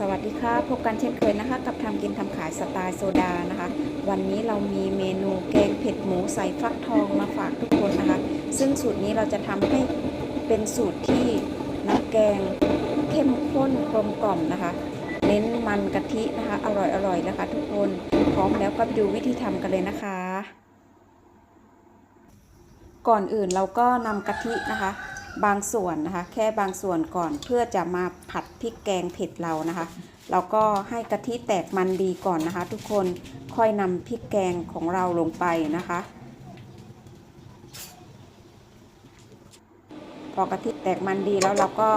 สวัสดีค่ะพบกันเช่นเคยนะคะ กับทำกินทำขายสไตล์โซดานะคะ วันนี้เรามีเมนูแกงเผ็ดหมูใส่ฟักทองมาฝากทุกคนนะคะ ซึ่งสูตรนี้เราจะทำให้เป็นสูตรที่น้ำแกงเข้มข้นกลมกล่อมนะคะ เน้นมันกะทินะคะ อร่อยอร่อยนะคะ ทุกคนพร้อมแล้วก็ไปดูวิธีทำกันเลยนะคะ ก่อนอื่นเราก็นำกะทินะคะ บางส่วนนะคะ แค่บางส่วนก่อนเพื่อจะมาผัดพริกแกงเผ็ดเรานะคะเราก็ให้กะทิแตกมันดีก่อนนะคะ ทุกคนค่อยนำพริกแกงของเราลงไปนะคะ พอกะทิแตกมันดีแล้วเราก็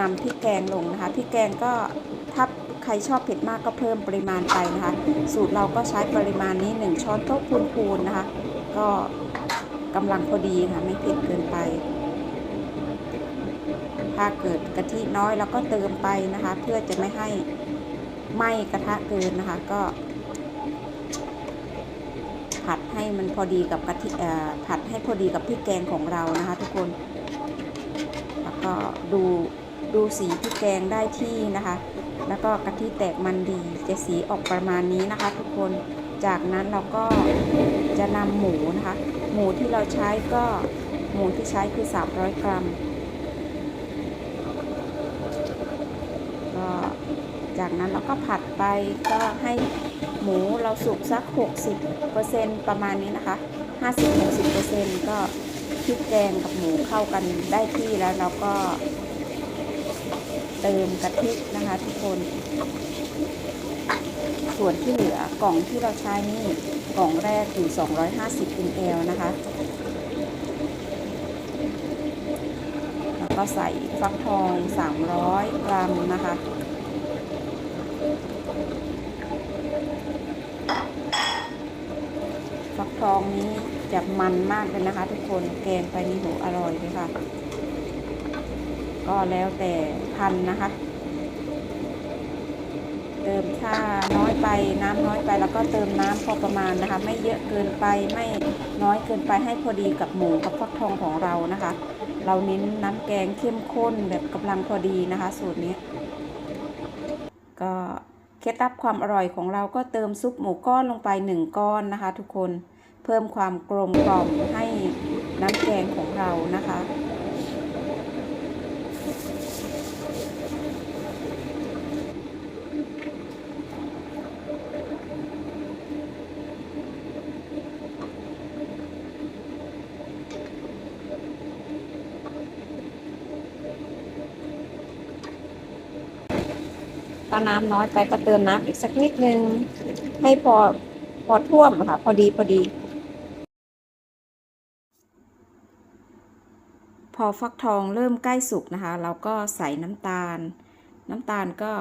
นำพริกแกงลงนะคะพริกแกงก็ถ้าใครชอบเผ็ดมากก็เพิ่มปริมาณไปนะคะ สูตรเราก็ใช้ปริมาณนี้ 1 ช้อนโต๊ะพูนๆนะคะ ก็กำลังพอดีค่ะไม่เผ็ดเกินไป ถ้าเกิดกะทิน้อยเราก็เติมไปนะคะ เพื่อจะไม่ให้ไหม้กระทะเกินนะคะก็ ผัดให้มันพอดีกับกะทิผัดให้พอดีกับพริกแกงของเรานะคะ ทุกคน แล้วก็ดูดูสีพริกแกงได้ที่นะคะ แล้วก็กะทิแตกมันดีจะสีออกประมาณนี้นะคะ ทุกคนจากนั้นเราก็จะนำหมูนะคะ หมูที่เราใช้ก็หมูที่ใช้คือ 300 กรัม ก็ จากนั้นเราก็ผัดไปก็ให้หมูเราสุกสัก 60%ประมาณนี้นะคะ 50-60%ก็พริกแกงกับหมูเข้ากันได้ที่แล้วเราก็ เติมกะทินะคะทุกคน ส่วนที่เหลือกล่องที่เราใช้นี่กล่องแรกอยู่ 250 ml นะคะแล้วก็ใส่ฟักทอง 300 กรัมนะคะ ฟักทองนี้จะมันมากเลยนะคะ ทุกคนแกงไปนี่โหอร่อยเลยค่ะ ก็แล้วแต่พันนะคะ เติมถ้าน้อยไปน้ำน้อยไปแล้วก็เติมน้ำพอประมาณนะคะ ไม่เยอะเกินไปไม่น้อยเกินไปให้พอดีกับหมูกับฟักทองของเรานะคะ เราเน้นน้ำแกงเข้มข้นแบบกำลังพอดีนะคะ สูตรนี้ ก็เคล็ดลับความอร่อยของเราก็เติมซุปหมูก้อนลงไปหนึ่งก้อนนะคะ ทุกคนเพิ่มความกลมกล่อมให้น้ำแกงของเรานะคะ ถ้าน้ำน้อยไปก็เติมน้ำอีกสักนิดนึง ให้พอพอท่วมอะค่ะ พอดีพอดี พอฟักทองเริ่มใกล้สุกนะคะ เราก็ใส่น้ำตาล น้ำตาลก็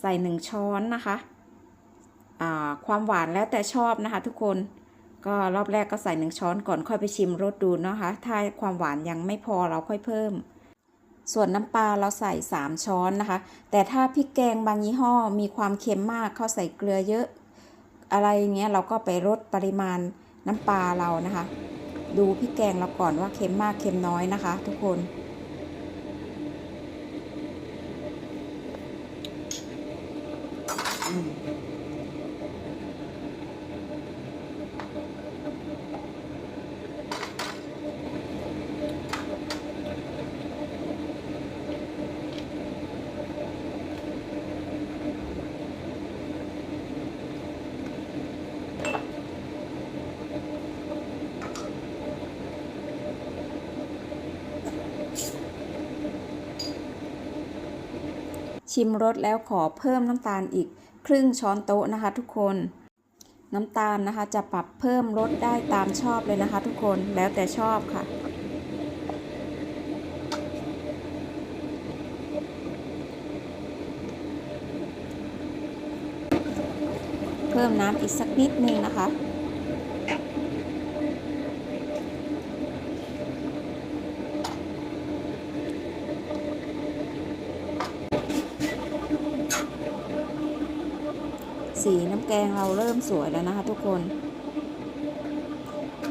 ใส่หนึ่งช้อนนะคะความหวานแล้วแต่ชอบนะคะ ทุกคนก็รอบแรกก็ใส่หนึ่งช้อนก่อนค่อยไปชิมรสดูนะคะ ถ้าความหวานยังไม่พอเราค่อยเพิ่ม ส่วนน้ำปลาเราใส่ 3 ช้อนนะคะ แต่ถ้าพริกแกงบางยี่ห้อมีความเค็มมากเขาใส่เกลือเยอะ อะไรเงี้ยเราก็ไปลดปริมาณน้ำปลาเรานะคะ ดูพริกแกงเราก่อนว่าเค็มมากเค็มน้อยนะคะ ทุกคนอืม ชิมรสแล้วขอเพิ่มน้ำตาลอีกครึ่งช้อนโต๊ะนะคะ ทุกคน น้ำตาลนะคะจะปรับเพิ่มรสได้ตามชอบเลยนะคะ ทุกคนแล้วแต่ชอบค่ะเพิ่มน้ำอีกสักนิดนึงนะคะ สีน้ำแกงเราเริ่มสวยแล้วนะคะ ทุกคน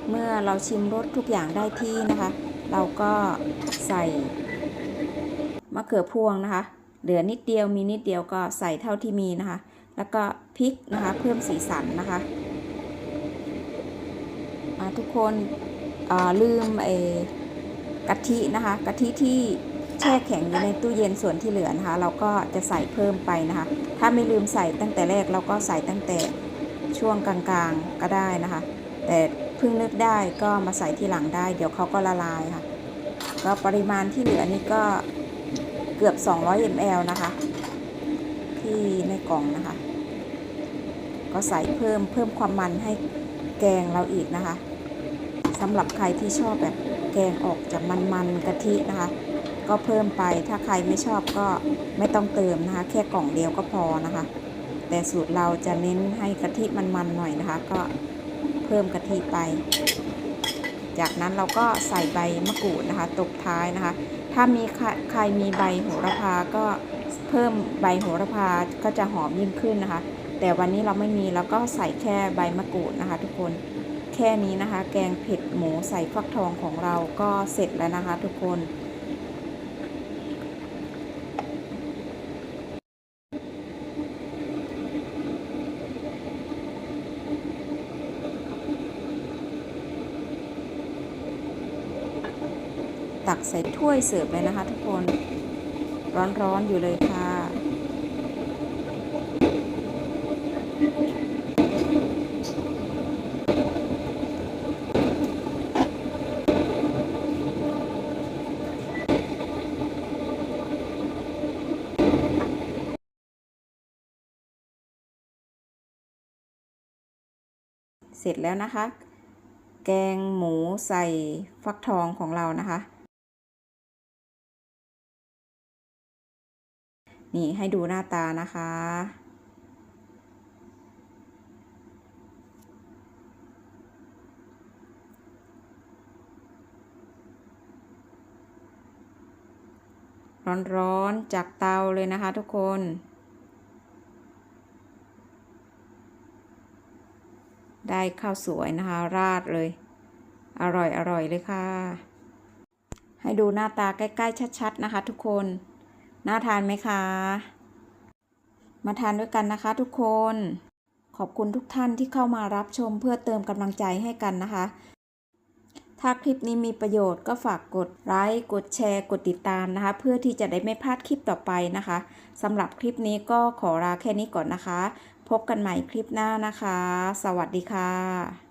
เมื่อเราชิมรสทุกอย่างได้ที่นะคะ เราก็ใส่มะเขือพวงนะคะ เหลือนิดเดียวมีนิดเดียวก็ใส่เท่าที่มีนะคะ แล้วก็พริกนะคะ เพิ่มสีสันนะคะอ่าทุกคนลืมเออกะทินะคะกะทิที่ ช่แข็งอยู่ในตู้เย็นส่วนที่เหลือนะคะ เราก็จะใส่เพิ่มไปนะคะ ถ้าไม่ลืมใส่ตั้งแต่แรกเราก็ใส่ตั้งแต่ช่วงกลางๆก็ได้นะคะ แต่เพิ่งนึกได้ก็มาใส่ที่หลังได้ เดี๋ยวเขาก็ละลายค่ะ ก็ปริมาณที่เหลือนี่ก็เกือบ 200 ml นะคะ ที่ในกล่องนะคะ ก็ใส่เพิ่มเพิ่มความมันให้แกงเราอีกนะคะสำหรับใครที่ชอบแบบแกงออกจากมันๆกะทินะคะ ก็เพิ่มไป ถ้าใครไม่ชอบก็ไม่ต้องเติมนะคะ แค่กล่องเดียวก็พอนะคะ แต่สูตรเราจะเน้นให้กะทิมันๆหน่อยนะคะ ก็เพิ่มกะทิไป จากนั้นเราก็ใส่ใบมะกรูดนะคะตบท้ายนะคะ ถ้ามีใครใครมีใบโหระพาก็เพิ่มใบโหระพาก็จะหอมยิ่งขึ้นนะคะ แต่วันนี้เราไม่มีเราก็ใส่แค่ใบมะกรูดนะคะ ทุกคนแค่นี้นะคะ แกงเผ็ดหมูใส่ฟักทองของเราก็เสร็จแล้วนะคะ ทุกคน ตักใส่ถ้วยเสิร์ฟเลยนะคะ ทุกคนร้อนๆอยู่เลยค่ะ เสร็จแล้วนะคะ แกงหมูใส่ฟักทองของเรานะคะ นี่ให้ดูหน้าตานะคะ ร้อนๆจากเตาเลยนะคะทุกคนได้ข้าวสวยนะคะ ราดเลย อร่อยอร่อยเลยค่ะ ให้ดูหน้าตาใกล้ ๆ ชัด ๆ นะคะทุกคน น่าทานไหมคะ มาทานด้วยกันนะคะทุกคน ขอบคุณทุกท่านที่เข้ามารับชมเพื่อเติมกำลังใจให้กันนะคะ ถ้าคลิปนี้มีประโยชน์ก็ฝากกดไลค์กดแชร์ กดติดตามนะคะ เพื่อที่จะได้ไม่พลาดคลิปต่อไปนะคะสำหรับคลิปนี้ก็ขอลาแค่นี้ก่อนนะคะ พบกันใหม่คลิปหน้านะคะ สวัสดีค่ะ